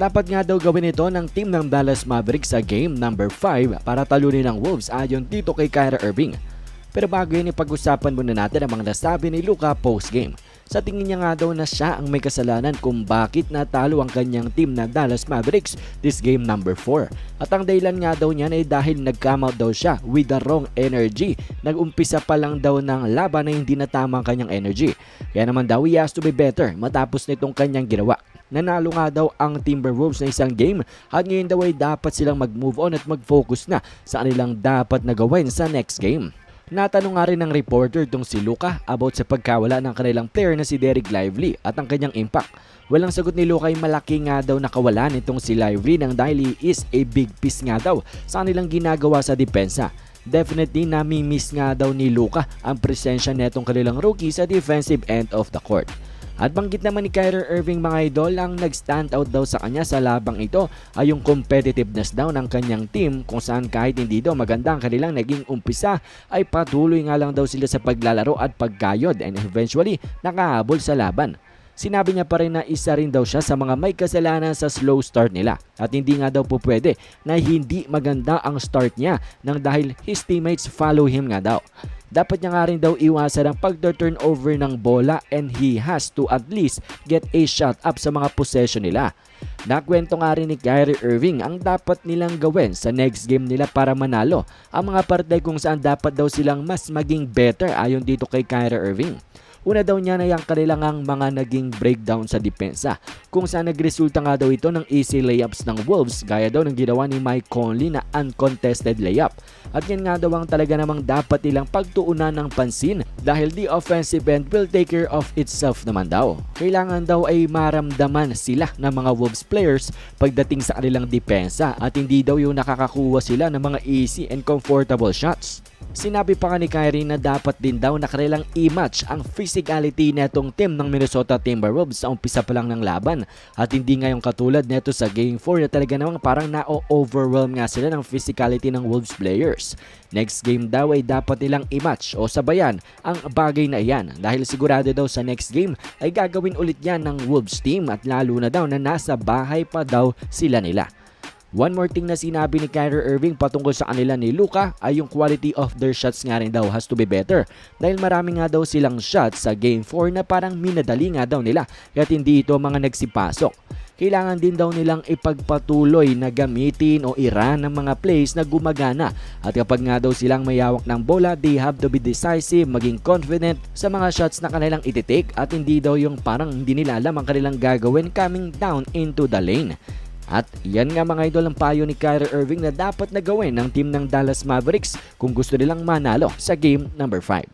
Dapat nga daw gawin ito ng team ng Dallas Mavericks sa game number 5 para talunin ang Wolves ayon dito kay Kyra Irving. Pero bago yun, ipag-usapan muna natin ang mga nasabi ni Luka post-game. Sa tingin niya nga daw na siya ang may kasalanan kung bakit natalo ang kanyang team na Dallas Mavericks this game number 4. At ang dahilan nga daw niyan ay dahil nag-come out daw siya with the wrong energy. Nag-umpisa pa lang daw ng laban na hindi na tama ang kanyang energy. Kaya naman daw he has to be better matapos nitong kanyang ginawa. Nanalo nga daw ang Timberwolves na isang game at ngayon daw ay dapat silang mag-move on at mag-focus na sa kanilang dapat na gawin sa next game. Natanong nga rin ng reporter tong si Luka about sa pagkawala ng kanilang player na si Derek Lively at ang kanyang impact. Walang sagot ni Luka ay malaki nga daw nakawala nitong si Lively nang dahil is a big piece nga daw sa kanilang ginagawa sa depensa. Definitely nami-miss nga daw ni Luka ang presensya netong kanilang rookie sa defensive end of the court. At banggit naman ni Kyrie Irving mga idol ang nag-stand out daw sa kanya sa labang ito ay yung competitiveness daw ng kanyang team kung saan kahit hindi daw maganda ang kanilang naging umpisa ay patuloy nga lang daw sila sa paglalaro at pagkayod and eventually nakahabol sa laban. Sinabi niya pa rin na isa rin daw siya sa mga may kasalanan sa slow start nila at hindi nga daw po pwede na hindi maganda ang start niya nang dahil his teammates follow him nga daw. Dapat niya nga rin daw iwasan ang pagta-turnover ng bola and he has to at least get a shot up sa mga possession nila. Nakwento nga rin ni Kyrie Irving ang dapat nilang gawin sa next game nila para manalo. Ang mga parte kung saan dapat daw silang mas maging better ayon dito kay Kyrie Irving. Una daw niya na yung kanilang ang mga naging breakdown sa depensa kung saan nagresulta nga daw ito ng easy layups ng Wolves gaya daw ng ginawa ni Mike Conley na uncontested layup. At yan nga daw ang talaga namang dapat nilang pagtuunan ng pansin dahil the offensive end will take care of itself naman daw. Kailangan daw ay maramdaman sila ng mga Wolves players pagdating sa kanilang depensa at hindi daw yung nakakakuha sila ng mga easy and comfortable shots. Sinabi pa nga ni Kyrie na dapat din daw na kanilang i-match ang physicality netong team ng Minnesota Timberwolves sa umpisa pa lang ng laban at hindi nga yung katulad neto sa Game 4 na talaga namang parang na-overwhelm nga sila ng physicality ng Wolves players. Next game daw ay dapat nilang i-match o sabayan ang bagay na iyan dahil sigurado daw sa next game ay gagawin ulit yan ng Wolves team at lalo na daw na nasa bahay pa daw sila nila. One more thing na sinabi ni Kyrie Irving patungkol sa kanila ni Luka ay yung quality of their shots nga rin daw has to be better dahil marami nga daw silang shots sa Game 4 na parang minadali nga daw nila at hindi ito mga nagsipasok. Kailangan din daw nilang ipagpatuloy na gamitin o ira ng mga plays na gumagana at kapag nga daw silang mayawak ng bola, they have to be decisive, maging confident sa mga shots na kanilang ititake at hindi daw yung parang hindi nila alam ang kanilang gagawin coming down into the lane. At yan nga mga idol ang payo ni Kyrie Irving na dapat na gawin ng team ng Dallas Mavericks kung gusto nilang manalo sa game number 5.